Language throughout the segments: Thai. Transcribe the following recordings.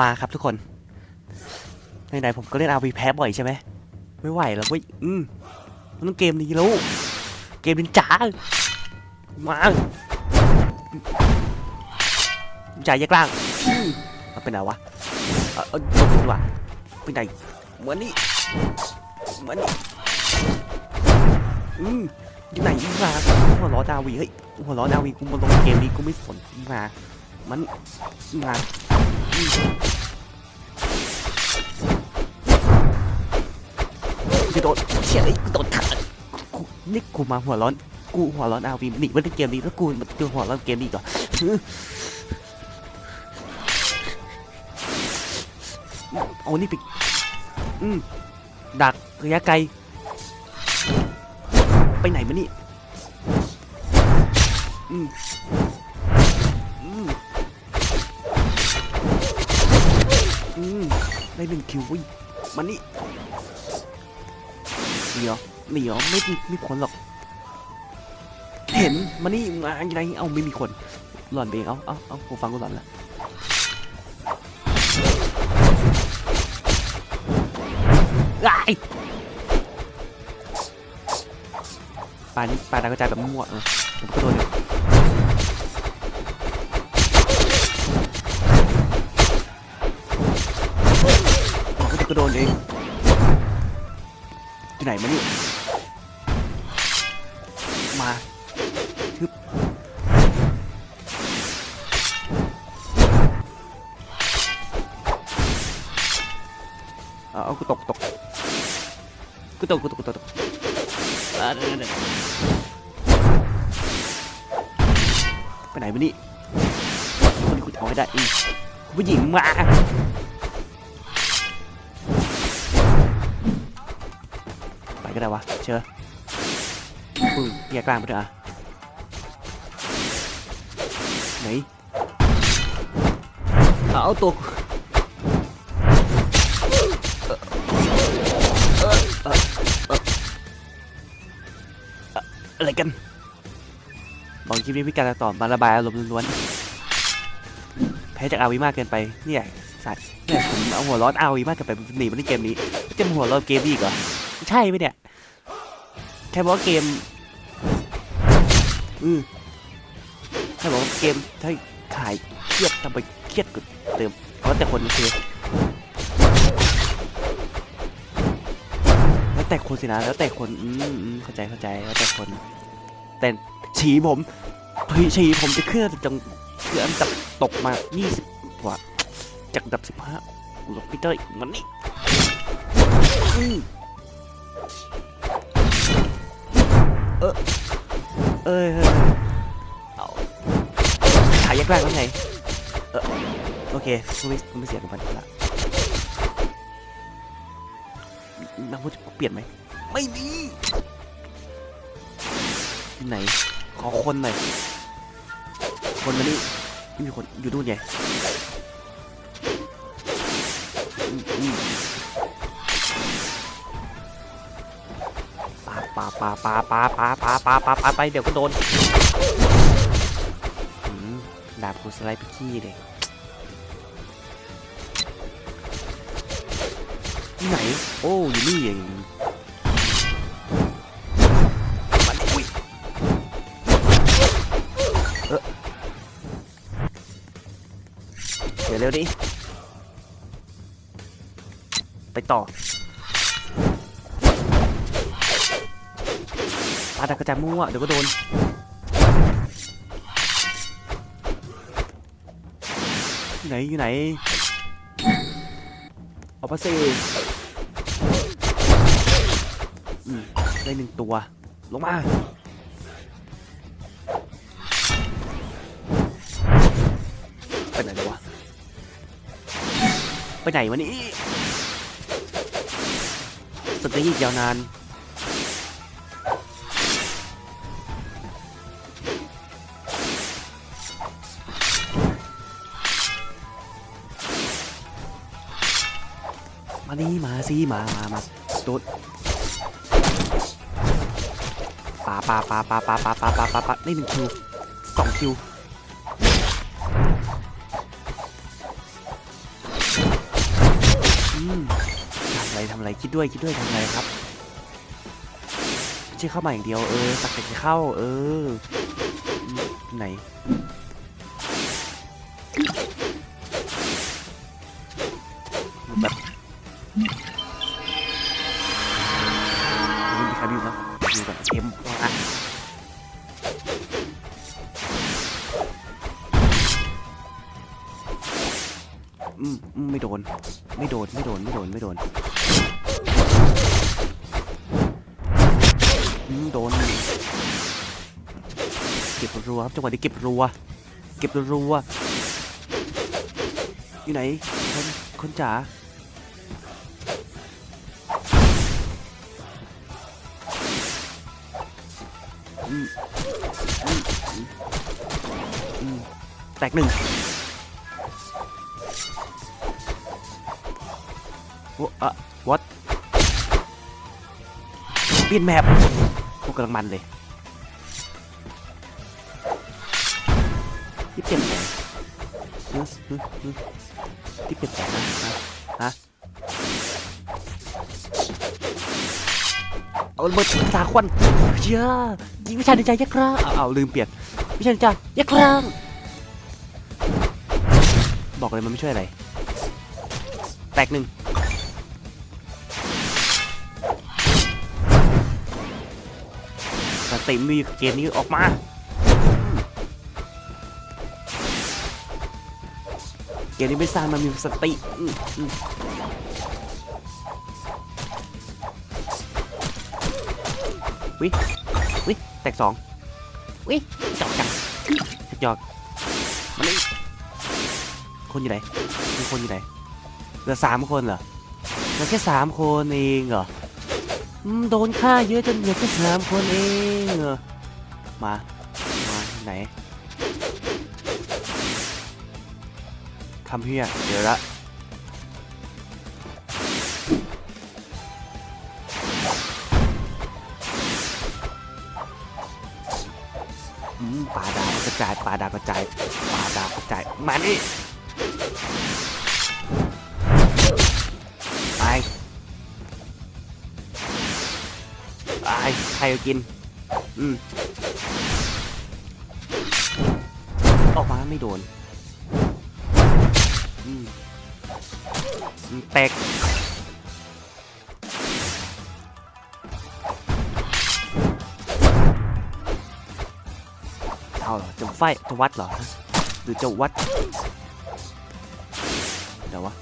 มาครับทุกคนไหนๆผมก็เล่นอาวีแพ้บ่อยใช่ไหมไม่ไหวแล้วเว้ยอืมมันต้องเกมนี้แล้ว เกมนินจามาจ่ายแยกล่างอืมเอาไปไหนวะเอาเอาตกดีกว่าไปไหนเหมือนนี่เหมือนนี่อืมอยู่ไหนอีกมาหัวล้อดาวีเฮ้ยหัวล้อดาวีกูมาลงเกมนี้กูไม่สนมา มันมา กูโดนเชี่ยไอ้ยกูโดนขาดกูนี่กูมาหัวร้อน กูหัวร้อนอาวีหนีมาเล่นเกมนี้แล้วกูมาเจอหัวร้อนเกมนี้ก่อนเอานี่ไปอืมดักระยะไกล ไปไหนมานี่อืม ได้หนึ่งคิววิมันนี่หนีเหรอหนีเหรอไม่มีไม่พ้นหรอก เห็นมานี่มาอย่างไรเอาไม่มีคนหล่อนไปเองเอาเอาเอาผมฟังกูหล่อนละไอ้ปลานี่ปลาดากระจายแบบมั่วเออผมก็โดนอยู่ผม ก็โดนเองที่ไหนมานี่มาทึบเอากูตกตกกูตกกูตกกูตกตกอ่าเดี๋ยวเดี๋ยวไปไหนมานี่คนที่กูจะเอาให้ได้อีกผู้หญิงมา ไปก็ได้วะ เชิญปึ้งแยกกลางไปเถอะอะไหนเอาตัวกูเอะไรกันบอกคลิปนี้พิการต่อมาระบายอารมณ์ล้วนๆแพ้จากอาวีมากเกินไปเนี่ยสัตว์เนี่ยผมเอาหัวร้อนอาวีมากเกินไปหนีมาในเกมนี้จะมาหัวร้อนเกมนี้อีกเหรอใช่ไหมเนี่ย แค่บอกว่าเกม อืมถ้าบอกว่าเกมถ้าขายเครียดทำไปเครียดกว่าเติมเพราะแต่คนโอเคแล้วแต่คนสินะแล้วแต่คนอืมอืมเข้าใจเข้าใจแล้วแต่คน แต่ฉีผมเฮ้ยฉีผมจะเคลื่อนจังคืออันดับตกมา20กว่าจากดับ15หลบพีเตอร์มันนี่ เออเอยเอยเอาขายแยกแรกแล้วไงเออโอเคกูไม่กูไม่เสียกับมันละนักพูดเปลี่ยนไหมไม่มีที่ไหน ขอคนหน่อย คนมานี่ไม่มีคนอยู่นู่นไงอืม ปาปาปาปาปาปาปาปาปาปาไปเดี๋ยวก็โดนดาบกูสไลด์ไปขี้เลยที่ไหน โอ้อยู่นี่เองมันอุ้ยเออเดี๋ยวเร็วดิ ไปต่อ ปาดกระจายมั่วเดี๋ยวก็โดนไหนอยู่ไหนเอาพาเซอืมได้หนึ่งตัว ลงมาไปไหนแล้ววะไปไหนวะนี่สตรีอีกยาวนาน มาดีมาสิมามามาตุ๊ดปาปาปาปาปาปาปาปาปาปาได้หนึ่งคิวสองคิวทำอะไรทำอะไรคิดด้วยคิดด้วยทำอะไรครับไม่ใช่เข้ามาอย่างเดียวเออสักแต่เข้า เออ ไหน ข็มอะอืมอืมไม่โดน ไม่โดน ไม่โดน ไม่โดน ไม่โดนอืมโดน เก็บรัวครับจังหวะนี้เก็บรัว เก็บรัว อยู่ไหน คน คนจ๋า แตกหนึ่งโอ้อะ what เปลี่ยนแมปพวกกำลังมันเลยที่เปลี่ยนแปลงฮึฮึฮึที่เปลี่ยนแปลงนฮะเอาระเบิดสาควันเยยิง วิชาในใจยักษ์ครับเอาเอาลืมเปลี่ยนวิชาในใจยักษ์ครับบอกเลยมันไม่ช่วยอะไร แตกหนึ่งสติมีอยู่กับเกมนี้ออกมาอืมเกมนี้ไม่สร้างมันมีสติอืมอืมวิวิ แตกสองวิจอกจังจอกมันนี่คนอยู่ไหนมีคนอยู่ไหนเหลือสามคนเหรอเหลือแค่สามคนเองเหรออืมโดนฆ่าเยอะจนเหลือแค่สามคนเองเหรอมามาไหนคำเพียเดี๋ยวละ ปลาดาวกระจายปลาดาวกระจายปลาดาวกระจายมานี่ไปไอ้ใครกิน อืมออกมาไม่โดนอืมอืมแตก เอาเหรอจะไฟจะวัดเหรอหรือจะวัดเดี๋ยววะ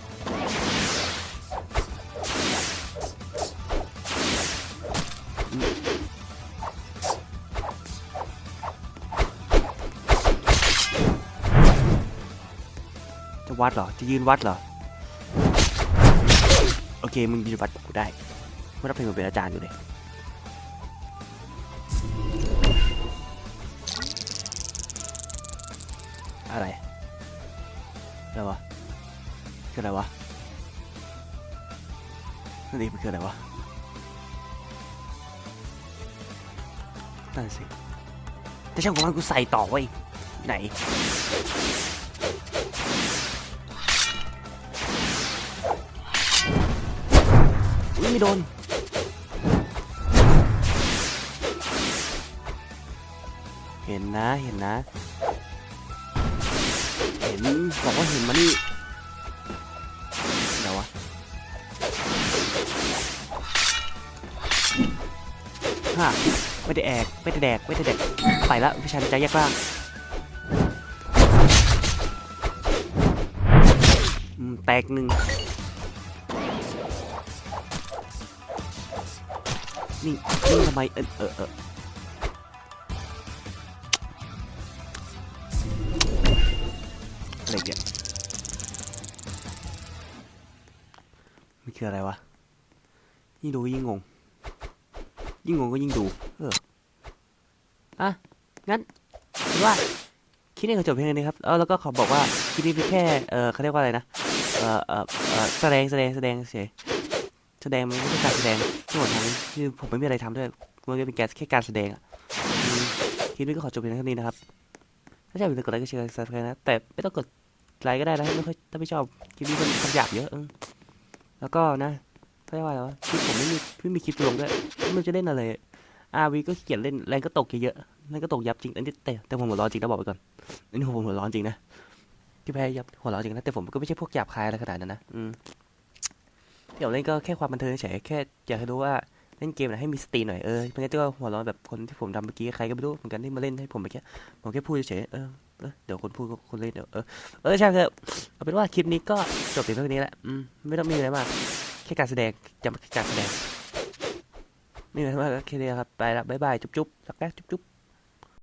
จะวัดเหรอ จะยืนวัดเหรอ โอเค มึงยืนวัดกูได้ ไม่ต้องเป็นมึงเป็นอาจารย์อยู่เลย อะไร อะไรวะคืออะไรวะนี่มันคืออะไรวะนั่นสิ แต่ช่างของมันกูใส่ต่อไว้ไหน อุ้ยไม่โดนเห็นนะ เห็นนะ นบอกว่าเห็นมานี่เดี๋ยววะฮะไม่ได้แอกไม่ได้แดกไม่ได้แดกไปละวิชาใจแยกล่างอืมแตกหนึ่งนี่นี่ทำไมเออเออ อะไรเนี่ยมันคืออะไรวะ ยิ่งดูยิ่งงง ยิ่งงงก็ยิ่งดู เออ อะ งั้นว่าคลิปนี้ก็จบเพียงนี้ครับเออแล้วก็ขอบอกว่าคลิปนี้เป็นแค่ เออเขาเรียกว่าอะไรนะ เออเออเออแสดง แสดง แสดงเฉย แสดงมันไม่ใช่การแสดงทั้งหมดทั้งนี้คือผมไม่มีอะไรทำด้วย มันก็เป็นแค่แค่การแสดงอะคลิปนี้ก็ขอจบเพียงเท่านี้นะครับ ถ้าชอบอย่าลืมกดไลค์ กดแชร์กดซับสไครต์นะ แต่ไม่ต้องกด ไลค์ก็ได้นะไม่ค่อยถ้าไม่ชอบคลิปนี้มันคำหยาบเยอะแล้วก็นะเขาเรียกว่าอะไรวะคลิปผมไม่มีไม่มีคลิปลงด้วยม่รู้จะเล่นอะไรอาวีก็เกียจเล่นแรงก็ตกเยอะแรงก็ตกยับจริงอันนี้แต่แต่ผมหัวร้อนจริงนะบอกไปก่อนอันนี้ผมหัวร้อนจริงนะที่แพ้ยับหัวร้อนจริงนะแต่ผมก็ไม่ใช่พวกหยาบคายอะไรขนาดนั้นนะอืมเดี๋ยวเล่นก็แค่ความบันเทิงเฉยแค่อยากให้รู้ว่า เล่นเกมนะให้มีสติหน่อยเออไม่งั้นก็หัวร้อนแบบคนที่ผมทำเมื่อกี้ใครก็ไม่รู้เหมือนกันที่มาเล่นให้ผมเมื่อกี้ผมแค่พูดเฉยเออเดี๋ยวคนพูดคนเล่นเดี๋ยวเออเออใช่เถอะเอาเป็นว่าคลิปนี้ก็จบเพียงเท่านี้แหละอืมไม่ต้องมีอะไรมากแค่การแสดงจำการแสดงนี่นะว่าแค่นี้ครับไปละบ๊ายบายจุ๊บจุ๊บสักแป๊บจุ๊บ